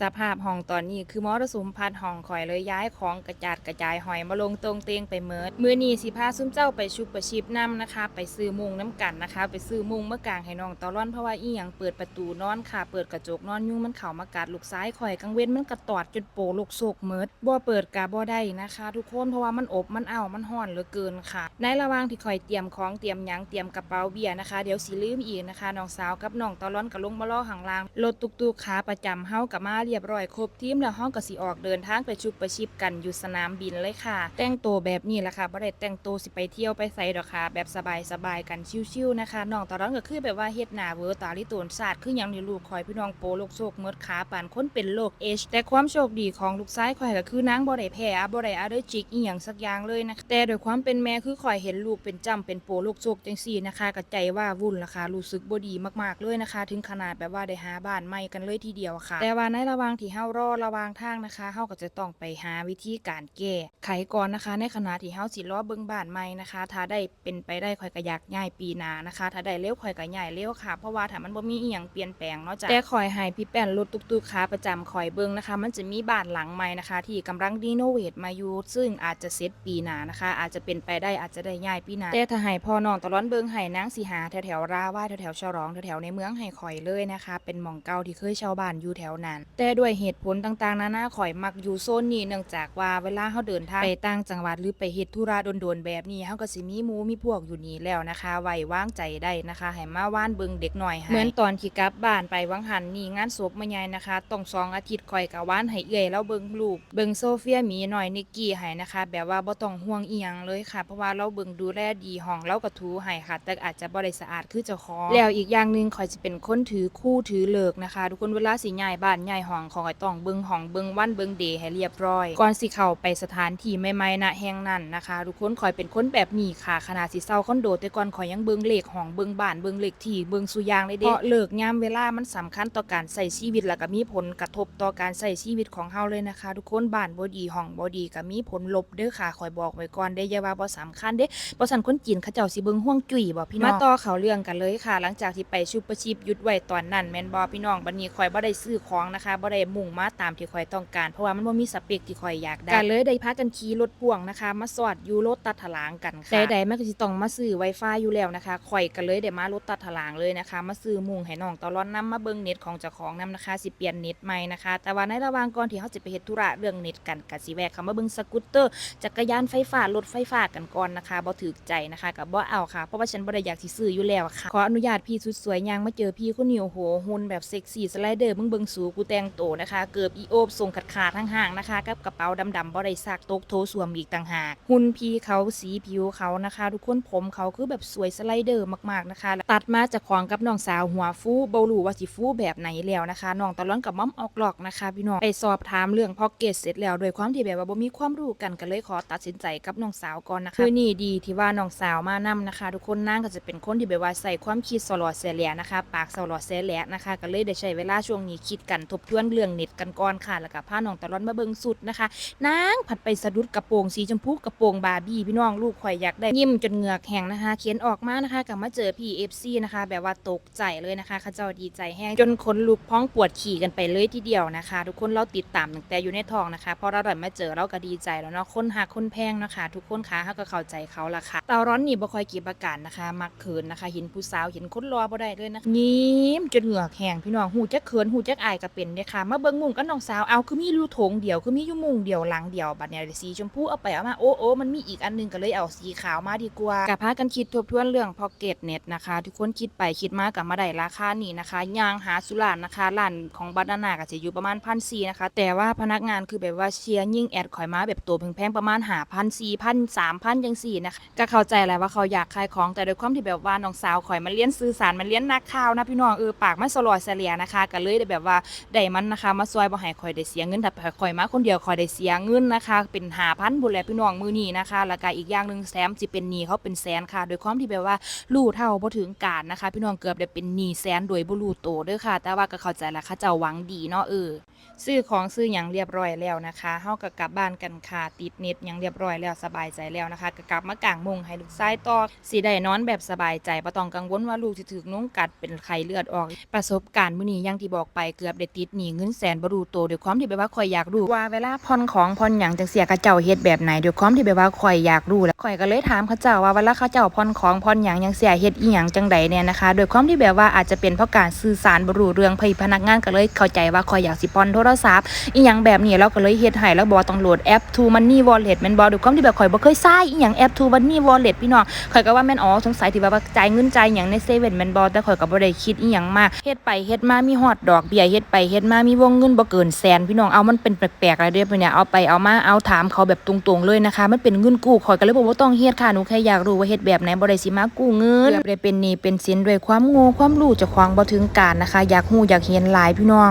สภาพห้องตอนนี้คือมรสุมพัดห้องข่อยเลยย้ายของกระจาดกระจายหอยมาลงตรงเตียงไปเมิดมือนี้สิพาซุ่มเจ้าไปชุบประชิบน้ำนะคะ ไปซื้อมุงน้ำกันนะคะ ไปซื้อมุงเมื่อกลางให้น้องตอร่อนเพราะว่าอีหยังเปิดประตูนอนค่ะ เปิดกระจกนอนยุงมันเข่ามากัดลูกซ้ายข่อยกังเว้นมันกระตอดจนโปลูกโศกเมิดบ่เปิดกะบ่ได้นะคะ ทุกคนเพราะว่ามันอบมันเอามันห่อนเหลือเกินค่ะ ในระหว่างที่ข่อยเตรียมของเตรียมหยังเตรียมกระเป๋าเบียร์นะคะเดี๋ยวสิลืมอีกนะคะน้องสาวกับน้องตอร่อนก็ลงมาล่อข้างลางรถตุกๆขาประจำเฮากับมาเรียบร้อยครบทีมแล้วเฮาก็สิออกเดินทางไปชุบประชิบกันอยู่สนามบินเลยค่ะ แต่งตัวแบบนี้แหละค่ะบ่ได้แต่งตัวสิไปเที่ยวไปไสดอกค่ะ แบบสบายๆกันชิวๆนะคะน้องตอร่อนก็คือแบบว่าเฮ็ดหน้าเวอร์ตาลิโตนศาสตร์คือหยังนี่ลูกคอยพี่น้องโปโลกโศกเมดขาปานคนเป็นโรคเอชแต่ความโชคดีของลูกชายข่อยก็คือนางบ่ได้แพ้บ่ได้อะเดอร์จิกอีหยังสักอย่างเลยนะคะแต่โดยความเป็นแม่คือข่อยเห็นลูกเป็นจำเป็นโปโลกโศกจังซี่นะคะก็ใจว่าวุ่นละค่ะรู้สึกบ่ดีมากๆเลยนะคะ ถึงขนาดแบบว่าได้หาบ้านใหม่กันเลยทีเดียวค่ะ แต่ว่าในระหว่างที่เฮารอระหว่างทางนะคะเฮาก็จะต้องไปหาวิธีการแก้ไขก่อนนะคะ ในขณะที่เฮาสิรอเบิ่งบ้านใหม่นะคะ ถ้าได้เป็นไปได้ข่อยก็อยากย้ายปีหน้านะคะ ถ้าได้เร็วข่อยก็ย้ายเร็วค่ะ เพราะว่าถ้ามันบ่มีอีหยังเปลี่ยนแปลงเนาะจ้ะแต่ข่อยให้พี่แป้นรถตุกๆขาประจำข่อยเบิ่งนะคะ มันจะมีบ้านหลังใหม่นะคะ ที่กำลังรีโนเวทมาอยู่ซึ่งอาจจะเสร็จปีหน้านะคะ อาจจะเป็นไปได้อาจจะได้ย้ายปีหน้าแต่ถ้าให้พ่อน้องตะลอนเบิ่งให้นางสิหาแถวๆราว่าแถวๆฉลองแถวๆในเมืองให้ข่อยเลยนะคะ เป็นหม่องเก่าที่เคยชาวบ้านอยู่แถวนั้นแต่ด้วยเหตุผลต่างๆ นานาข่อยมักอยู่โซนนี้เนื่องจากว่าเวลาเฮาเดินทางไปต่างจังหวัดหรือไปเฮ็ดธุระโดนๆแบบนี้เฮาก็สิมีหมู่มีพวกอยู่นี่แล้วนะคะ ไว้วางใจได้นะคะให้มาว่านเบิ่งเด็กหน่อยให้เหมือนตอนที่กลับบ้านไปวังหันนี่งานศพมาใหญ่นะคะต้องสองอาทิตย์ข่อยก็ว่านให้เอื้อยแล้วเบิ่งลูกเบิ่งโซเฟียมีหน่อยนิกกี้ให้นะคะ แบบว่าบ่ต้องห่วงอีหยังเลยค่ะ เพราะว่าเราเบิ่งดูแลดีห้องเราก็ถูให้ค่ะ แต่อาจจะบ่ได้สะอาดคือเจ้าของแล้วอีกอย่างหนึงข่อยจะเป็นคนถือคู่ถือเลิกนะคะ ทุกคนเวลาสิย้ายบ้านย้ายห้องข่อยต้องเบิ่งห้องเบิ่งวันเบิ่งเดย์ให้เรียบร้อย ก่อนสิเข้าไปสถานที่ใหม่ๆณแห่งนั้นนะคะทุกคนขอยเป็นคนแบบนี้ค่ะขนาดสิเซาคอนโดแต่ก่อนข่อยยังเบิ่งเลขห้องเบิ่งบ้านเบิ่งเลขที่เบิ่งสุยางเลยเด้เพราะเลิกยามเวลามันสำคัญต่อการใช้ชีวิตแล้วก็มีผลกระทบต่อการใช้ชีวิตของเฮาเลยนะคะ ทุกคนบ้านบ่ดีห้องบ่ดีก็มีผลลบเด้อค่ะข่อยบอกไว้ก่อนเด้อย่าว่าบ่สำคัญเด้บ่ซั่นคนจีนเขาเจ้าสิเบิ่งห่วงจุ้ยบ่พี่น้องมาต่อเขาเรื่องกันเลยค่ะ หลังจากที่ไปชุบประชิบยุดไว้ตอนนั้นแม่นบ่พี่น้องบัดนี้ข่อยบ่ได้ซื้อของนะคะบ่ได้มุ่งมาตามที่ข่อยต้องการ เพราะว่ามันบ่มีสเปคที่ข่อยอยากได้ก็เลยได้พากันขี่รถพ่วงนะคะ มาสอดอยู่รถตัดถลางกันค่ะใดๆมันก็สิต้องมาซื้อ Wi-Fi อยู่แล้วนะคะข่อยก็เลยได้มารถตัดถลางเลยนะคะ มาซื้อมุงให้น้องตอร้อนนํมาเบิ่งเน็ตของเจ้าของนํนะคะ สิเปลี่ยนเน็ตใหม่นะคะ แต่ว่าในระหว่างก่อนที่เฮาจะไปเฮ็ดธุระเรื่องเน็ตกันก็สิแวะเข้ามาเบิ่งสกูตเตอร์จักรยานไฟฟ้ารถไฟฟ้ากันก่อนนะคะบ่ถูกใจนะคะก็บ่เอาค่ะ เพราะว่าฉันบ่ได้อยากสิซื้ออยู่แล้วค่ะขออนุญาตพี่สุดสวยยางมาเจอพี่คนนี้โอ้โหหุ่นแบบเซ็กซี่สไลเดอร์มึงเบิ่งสูกูแต่งโตนะคะ เกือบอีโอบทรงขาดขาดๆห่างๆนะคะ กับกระเป๋าดำๆบ่ได้ซากตกโถสวมอีกต่างหาก หุ่นพี่เขาสีผิวเขานะคะ ทุกคนผมเขาคือแบบสวยสไลเดอร์มากๆนะคะ ตัดมาจากของกับน้องสาวหัวฟูบ่รู้ว่าสิฟูแบบไหนแล้วนะคะน้องตะล้อนกับม่อมออกหลอกนะคะพี่น้องไปสอบถามเรื่องพ็อกเก็ตเสร็จแล้วโดยความที่แบบว่าบ่มีความรู้กันก็เลยขอตัดสินใจกับน้องสาวก่อนนะคะคือนี่ดีที่ว่าน้องสาวมานํนะคะ ทุกคนนางก็จะเป็นคนที่แบบว่าใส่ความคิดสลอดเสียแหลนะคะ ปากสลอดเสียแหลนะคะ ก็เลยได้ใช้เวลาช่วงนี้คิดกันทบทวนเรื่องเน็ตกันก่อนค่ะแล้วก็พาน้องตะล้อนมาเบิ่งสุดนะคะนางผัดไปสะดุดกระโปรงสีชมพูกระโปรงบาร์บี้พี่น้องลูกข่อยอยากได้ยิ้มจนเหงือกแห้งนะคะ เขียนออกมานะคะกลับมาเจอพี่เอฟซีนะคะ แบบว่าตกใจเลยนะคะข้าเจ้าดีใจแห้งจนขนลุกพ้องปวดขี่กันไปเลยทีเดียวนะคะ ทุกคนเราติดตามตั้งแต่อยู่ในท้องนะคะพอเราได้มาเจอเราก็ดีใจแล้วเนาะคนหักคนแพงนะคะ ทุกคนคะเขาก็เข้าใจเขาละค่ะตาร้อนนี่บ่ค่อยกี่ประกันนะคะ มักเขินนะคะ เห็นผู้สาวเห็นคนรอบ่ได้เลยนะยิ้มจนเหงือกแห้งพี่น้องหูจักเขินหูจักอายก็เป็นเด้อค่ะมาเบิ่งมุงกับน้องสาวเอาคือมีรูโถงเดียวคือมีอยู่มุงเดียวหลังเดียวบัดเนี้ยสีชมพูเอาไปเอามาโอ้โอ้มันมีอีกอันหนึงก็เลยเอาสีขาวมาดีกว่ากับพากันคิดทบทวนเรื่องพ็อกเก็ตเน็ตนะคะทุกคนคิดไปคิดมากับมาได้ราคานี่นะคะยางหาสุรานนะคะร้านของบานานาก็จะอยู่ประมาณพันสี่นะคะแต่ว่าพนักงานคือแบบว่าเชียร์ยิ่งแอดข่อยมาแบบตัวแพงๆประมาณหาพันสี่พันสามพันยังสี่นะคะก็เข้าใจแหละว่าเขาอยากขายของแต่โดยความที่แบบว่าน้องสาวข่อยมาเลี้ยนสื่อสารมาเลี้ยนนักข่าวนะพี่น้องเออปากมันสลอดเสียนะคะก็เลยได้แบบว่าได้มันนะคะมาซอยบ่ให้ข่อยได้เสียเงินแต่ข่อยมาคนเดียวข่อยได้เสียเงินนะคะ เป็นหาพันบุญแลพี่น้องมือนี้นะคะแล้วก็อีกอย่างหนึ่งแซมสิเป็นหนี้เขาเป็นแสนค่ะ โดยความที่แบบว่ารู้เท่าบ่ถึงการนะคะ พี่น้องเกือบได้เป็นหนี้แสนโดยบ่รู้โตเด้อค่ะ แต่ว่าก็เข้าใจละค่ะเจ้าหวังดีเนาะเออซื้อของซื้อหยังเรียบร้อยแล้วนะคะเฮาก็กลับบ้านกันค่ะติดเน็ตหยังเรียบร้อยแล้วสบายใจแล้วนะคะก็กลับมากางมุงให้ลูกชายต่อสิได้นอนแบบสบายใจบ่ต้องกังวลว่าลูกสิถูกนุ้งกัดเป็นไข้เลือดออก ประสบการณ์มื้อนี้อย่างที่บอกไปเกือบได้ติดหนี้เงินแสนบ่รู้โตวด้วยความที่แบบว่าข่อยอยากรู้ว่าเวลาผ่อนของผ่อนหยังจังเสียกระเจ้าเฮ็ดแบบไหนด้วยความที่แบบว่าข่อยอยากรู้แล้วข่อยก็เลยถามเขาเจ้าว่าเวลาเขาเจ้าผ่อนของผ่อนหยังยังเสียเฮ็ดอีหยังจังใดเนี่ยนะคะโดยความที่แบบว่าอาจจะเป็นเพราะการสื่อสารบ่รู้เรื่องพี่พนักงานก็เลยเข้าใจว่าข่อยอยากสิผ่อนโทรศัพท์อีหยังแบบนี้เราก็เลยเฮ็ดให้แล้วบอต้องโหลดแอป True Money Wallet แม่นบ่ด้วยความที่แบบข่อยบ่เคยใช้อีหยังแอป True Money Wallet พี่น้องข่อยก็ว่าแม่นอ๋อสงสัยที่แบบว่าจ่ายเงินจ่ายหยังในเซเว่นแม่นบ่แต่ข่อยก็บ่ได้คิดอีหยังมากเฮ็ดไปเฮ็ดมามีฮอดดอกเบี้ยเฮ็ดไปเฮ็ดมามีวงเงินบ่เกินแสนพี่น้องเอามันเป็นแปลกๆอะไรเด้อเนี่ยเอาไปเอามาเอาถามเขาแบบตรงๆเลยนะคะ มันเป็นเงินกู้ข่อยก็เลยบอกว่าต้องเฮ็ดค่ะหนูแค่อยากรู้ว่าเฮ็ดแบบไหนบ่ได้สิมากู้เงินเกือบได้เป็นหนี้เป็นสินด้วยความโง่ความรู้เจ้าของบ่ถึงการนะคะ อยากฮู้อยากเห็นหลายพี่น้อง